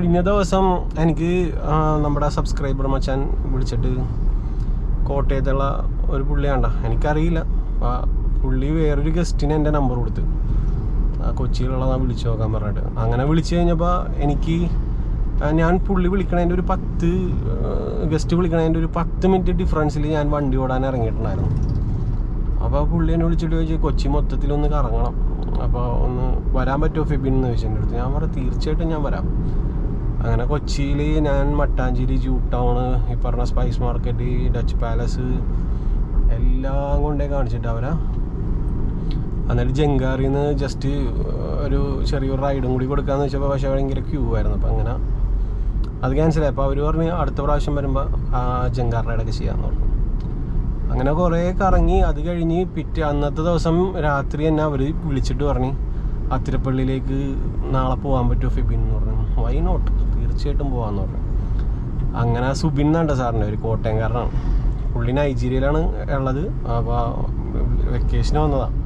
കഴിഞ്ഞ ദിവസം എനിക്ക് നമ്മുടെ സബ്സ്ക്രൈബർ മച്ചാൻ വിളിച്ചിട്ട് കോട്ടയത്തുള്ള ഒരു പുള്ളിയാണ്ട എനിക്കറിയില്ല. പുള്ളി വേറൊരു ഗസ്റ്റിന് എന്റെ നമ്പർ കൊടുത്ത്. കൊച്ചിയിലുള്ളതാ വിളിച്ചു നോക്കാൻ പറഞ്ഞിട്ട്. അങ്ങനെ വിളിച്ചു കഴിഞ്ഞപ്പോൾ എനിക്ക് ഞാൻ പുള്ളി വിളിക്കണതിന്റെ ഒരു പത്ത് ഗസ്റ്റ് വിളിക്കണതിന്റെ ഒരു പത്ത് മിനിറ്റ് ഡിഫറൻസിൽ ഞാൻ വണ്ടി ഓടാൻ ഇറങ്ങിയിട്ടുണ്ടായിരുന്നു. അപ്പോൾ പുള്ളി എന്നെ വിളിച്ചിട്ട് ചോദിച്ചു കൊച്ചി മൊത്തത്തിലൊന്ന് കറങ്ങണം. അപ്പോൾ ഒന്ന് വരാൻ പറ്റുമോ ഫെബിൻ? എന്ന് ചോദിച്ചു അടുത്ത്. ഞാൻ പറഞ്ഞു തീർച്ചയായിട്ടും ഞാൻ വരാം. അങ്ങനെ കൊച്ചിയിൽ ഞാൻ മട്ടാഞ്ചേരി ജൂ ടൗൺ ഈ പറഞ്ഞ സ്പൈസ് മാർക്കറ്റ് ഡച്ച് പാലസ് എല്ലാം കൊണ്ടേ കാണിച്ചിട്ട് അവരാ. എന്നിട്ട് ജങ്കാറിൽ നിന്ന് ജസ്റ്റ് ഒരു ചെറിയൊരു റൈഡും കൂടി കൊടുക്കാന്ന് വെച്ചപ്പോൾ പക്ഷേ ഭയങ്കര ക്യൂ ആയിരുന്നു. അപ്പം അങ്ങനെ അത് ക്യാൻസലായി അപ്പോൾ അവർ പറഞ്ഞ് അടുത്ത പ്രാവശ്യം വരുമ്പോൾ ആ ജങ്കാർ റൈഡൊക്കെ ചെയ്യാമെന്ന് പറഞ്ഞു. അങ്ങനെ കുറേ കറങ്ങി. അത് കഴിഞ്ഞ് പിറ്റേ അന്നത്തെ ദിവസം രാത്രി തന്നെ അവർ വിളിച്ചിട്ട് പറഞ്ഞു അത്തിരപ്പള്ളിയിലേക്ക് നാളെ പോകാൻ പറ്റുമോ ഫിബിൻ? എന്ന് പറഞ്ഞു. വൈ നോട്ട് തീർച്ചയായിട്ടും പോകാമെന്ന് പറഞ്ഞു. അങ്ങനെ സുബിൻ എന്നുണ്ട് സാറിന്റെ ഒരു കോട്ടയംകാരനാണ്. പുള്ളി നൈജീരിയയിലാണ് ഉള്ളത്. അപ്പോൾ വെക്കേഷന് വന്നതാണ്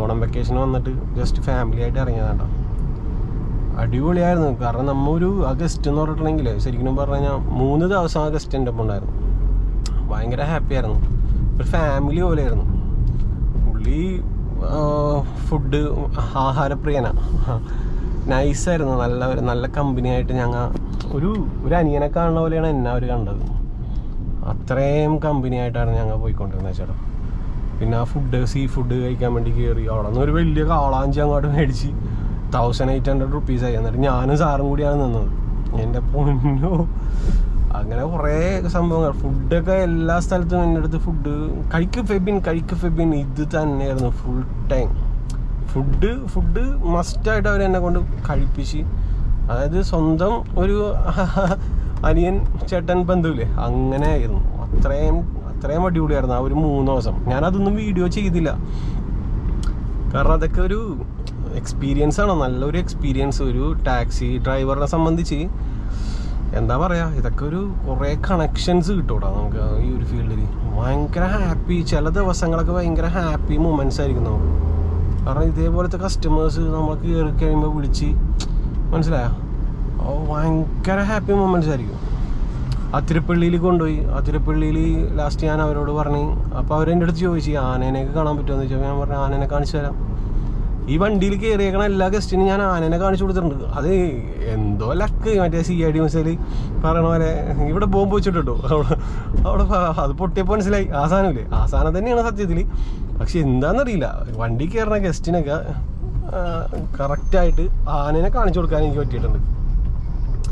ഓണം വെക്കേഷന് വന്നിട്ട് ജസ്റ്റ് ഫാമിലി ആയിട്ട് ഇറങ്ങിയതാണ് അടിപൊളിയായിരുന്നു. കാരണം നമ്മ ഒരു അഗസ്റ്റ് എന്ന് പറഞ്ഞിട്ടുണ്ടെങ്കിൽ ശരിക്കും പറഞ്ഞു കഴിഞ്ഞാൽ മൂന്ന് ദിവസം അഗസ്റ്റ് ഗസ്റ്റ് എന്റെ ഒപ്പം ഉണ്ടായിരുന്നു. ഭയങ്കര ഹാപ്പി ആയിരുന്നു. ഒരു ഫാമിലി പോലെയായിരുന്നു. പുള്ളി ഫുഡ് ആഹാരപ്രിയനാണ് നൈസായിരുന്നു നല്ല നല്ല കമ്പനി ആയിട്ട് ഞങ്ങൾ ഒരു ഒരു അനിയനെ കാണുന്ന പോലെയാണ് എന്നെ അവർ കണ്ടത്. അത്രയും കമ്പനി ആയിട്ടാണ് ഞങ്ങൾ പോയിക്കൊണ്ടിരുന്നത് ചേട്ടാ. പിന്നെ ആ ഫുഡ് സീ ഫുഡ് കഴിക്കാൻ വേണ്ടി കയറി അവിടെ നിന്ന് ഒരു വലിയ കാളാഞ്ചി അങ്ങോട്ട് മേടിച്ച് തൗസൻഡ് എയ്റ്റ് ഹൺഡ്രഡ് റുപ്പീസ് ആയി. എന്നിട്ട് ഞാനും സാറും കൂടിയാണ് നിന്നത്. എന്റെ പൊന്നോ. അങ്ങനെ കുറേ സംഭവങ്ങൾ. ഫുഡൊക്കെ എല്ലാ സ്ഥലത്തും എന്റെ അടുത്ത് ഫുഡ് കഴിക്ക് ഫെബിൻ കഴിക്ക് ഫെബിൻ. ഇത് തന്നെയായിരുന്നു ഫുൾ ടൈം ഫുഡ് ഫുഡ് മസ്റ്റായിട്ട് അവർ എന്നെ കൊണ്ട് കഴിപ്പിച്ച്. അതായത് സ്വന്തം ഒരു അനിയൻ ചേട്ടൻ ബന്ധുവില്ലേ? അങ്ങനെ ആയിരുന്നു അത്രയും അത്രയും അടിപൊളിയായിരുന്നു. ആ ഒരു മൂന്ന് ദിവസം. ഞാനതൊന്നും വീഡിയോ ചെയ്തില്ല. കാരണം അതൊക്കെ ഒരു എക്സ്പീരിയൻസ് ആണ്. നല്ലൊരു എക്സ്പീരിയൻസ് ഒരു ടാക്സി ഡ്രൈവറിനെ സംബന്ധിച്ച് എന്താ പറയുക ഇതൊക്കെ ഒരു കുറേ കണക്ഷൻസ് കിട്ടൂടാ നമുക്ക് ഈ ഒരു ഫീൽഡിൽ ഭയങ്കര ഹാപ്പി ചില ദിവസങ്ങളൊക്കെ ഭയങ്കര ഹാപ്പി മൂമെന്റ്സ് ആയിരിക്കും നമുക്ക്. കാരണം ഇതേപോലത്തെ കസ്റ്റമേഴ്സ് നമ്മൾ കയറി കഴിയുമ്പോൾ വിളിച്ച് മനസ്സിലായോ? ഭയങ്കര ഹാപ്പി മൊമെന്റ്സ് ആയിരിക്കും. അതിരപ്പള്ളിയിൽ കൊണ്ടുപോയി. അതിരപ്പള്ളിയിൽ ലാസ്റ്റ് ഞാൻ അവരോട് പറഞ്ഞു അപ്പോൾ അവരെന്റെ അടുത്ത് ചോദിച്ചു ആനേനെയൊക്കെ കാണാൻ പറ്റുമോ എന്ന് ചോദിച്ചാൽ ഞാൻ പറഞ്ഞു ആനേനെ കാണിച്ചു തരാം. ഈ വണ്ടിയിൽ കയറിയേക്കണ എല്ലാ ഗസ്റ്റിനും ഞാൻ ആനേനെ കാണിച്ചു കൊടുത്തിട്ടുണ്ട്. അത് എന്തോ ലക്ക് മറ്റേ സി ഐ ഡി മിസൈൽ പറയണ പോലെ ഇവിടെ ബോംബ് വെച്ചിട്ടുണ്ടോ അവിടെ അവിടെ അത് പൊട്ടിയപ്പോൾ മനസ്സിലായി. ആ സാധനമില്ലേ ആ സാധനം തന്നെയാണ് സത്യത്തിൽ പക്ഷെ എന്താണെന്നറിയില്ല വണ്ടി കയറുന്ന ഗസ്റ്റിനൊക്കെ കറക്റ്റായിട്ട് ആനനെ കാണിച്ചു കൊടുക്കാൻ എനിക്ക് പറ്റിയിട്ടുണ്ട്.